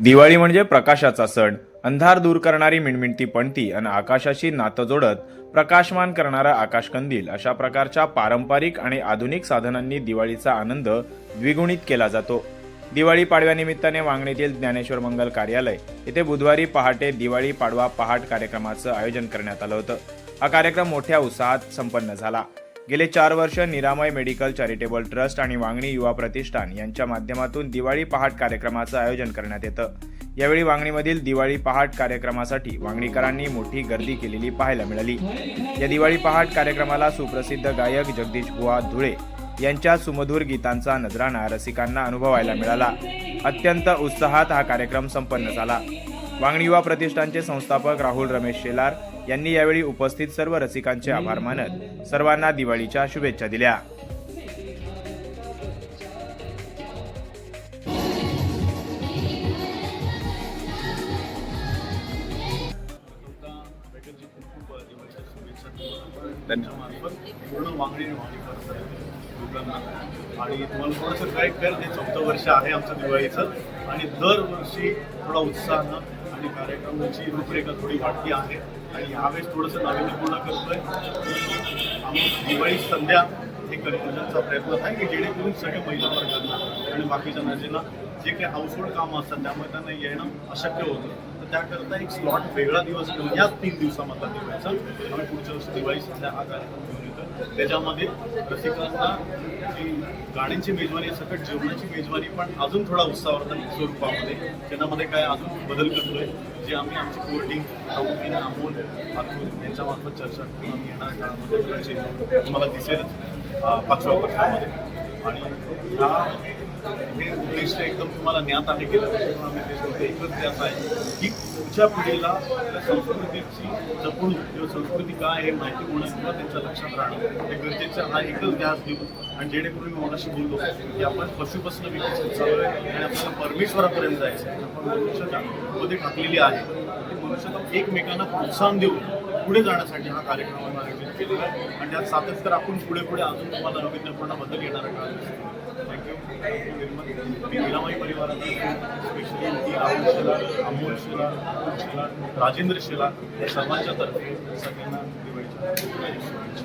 दिवाळी म्हणजे प्रकाशाचा सण. अंधार दूर करणारी मिणमिणती पणती आणि आकाशाशी नातं जोडत प्रकाशमान करणारा आकाशकंदील अशा प्रकारच्या पारंपरिक आणि आधुनिक साधनांनी दिवाळीचा आनंद द्विगुणित केला जातो. दिवाळी पाडव्यानिमित्ताने वांगणीतील ज्ञानेश्वर मंगल कार्यालय येथे बुधवारी पहाटे दिवाळी पाडवा पहाट कार्यक्रमाचं आयोजन करण्यात आलं होतं. हा कार्यक्रम मोठ्या उत्साहात संपन्न झाला. गेले चार वर्ष निरामय मेडिकल चॅरिटेबल ट्रस्ट आणि वांगणी युवा प्रतिष्ठान यांच्या माध्यमातून दिवाळी पहाट कार्यक्रमाचं आयोजन करण्यात येतं. यावेळी वांगणीमधील दिवाळी पहाट कार्यक्रमासाठी वांगणीकरांनी मोठी गर्दी केलेली पाहायला मिळाली. या दिवाळी पहाट कार्यक्रमाला सुप्रसिद्ध गायक जगदीश बुवा धुळे यांच्या सुमधुर गीतांचा नजराणा रसिकांना अनुभवायला मिळाला. अत्यंत उत्साहात हा कार्यक्रम संपन्न झाला. वांगणी युवा प्रतिष्ठानचे संस्थापक राहुल रमेश शेलार यांनी यावेळी उपस्थित सर्व रसिकांचे आभार मानत सर्वांना दिवाळीच्या शुभेच्छा दिल्या. पूर्ण वांगडी आणि तुम्हाला थोडंसं काय कर हे चौथं वर्ष आहे आमचं दिवाळीचं. आणि दरवर्षी थोडा उत्साह आणि कार्यक्रमाची रूपरेखा थोडी वाढती आहे. आणि यावेळेस थोडंसं नाविन्यपूर्ण करतोय. दिवाळी संध्या हे करण्याचा प्रयत्न आहे की जेणेकरून सगळ्या महिला वर्गांना आणि बाकीच्या नजीला जे काही हाऊसहोल्ड कामं असतात त्यामुळे त्यांना येणं अशक्य होतं. तर त्याकरता एक स्लॉट वेगळा दिवस घेऊन याच तीन दिवसामधला दिवाळीचा. आणि पुढच्या वर्षी दिवाळी संध्या हा कार्यक्रम घेऊन त्याच्यामध्ये रसिकांना जी गाण्यांची मेजवानी सकट जेवणाची मेजवानी पण अजून थोडा उत्साहवर्धन स्वरूपामध्ये त्याच्यामध्ये काय अजून बदल करतोय जे आम्ही आमची कोर्टिंग आणि अमोल अतुल यांच्यामार्फत चर्चा करून आम्ही येणाऱ्या काळामध्ये. तुम्हाला दिसेलच पाचव्या वर्षामध्ये. आणि ह्या हे उद्दिष्ट एकदम तुम्हाला ज्ञात आहे की आम्ही एकच ध्यास आहे की पुढच्या पिढीला संस्कृतीची जपणूक किंवा संस्कृती काय हे माहिती होणं किंवा त्यांच्या लक्षात राहणं हे गरजेचं हा एकच ध्यास देऊ आणि जेणेकरून मी मनाशी बोललो की आपण पशुपासून विकसित चालू आहे आणि आपल्याला परमेश्वरापर्यंत जायचं आहे आपण मनुष्याच्या मध्ये टाकलेली आहे. मनुष्याला एकमेकांना प्रोत्साहन देऊन पुढे जाण्यासाठी हा कार्यक्रम आम्ही आयोजित केलेला आहे. आणि त्यात सातत्य राखून पुढे पुढे अजून तुम्हाला रवींद्रपूर्ण बदल येणार काळ थँक्यू मी निरामाई परिवाराचा स्पेशली ती राहुल शेलार अमोल शेलार अतुल शेलार राजेंद्र शेलार या सर्वांच्या तर्फे सगळ्यांना दिवाळीच्या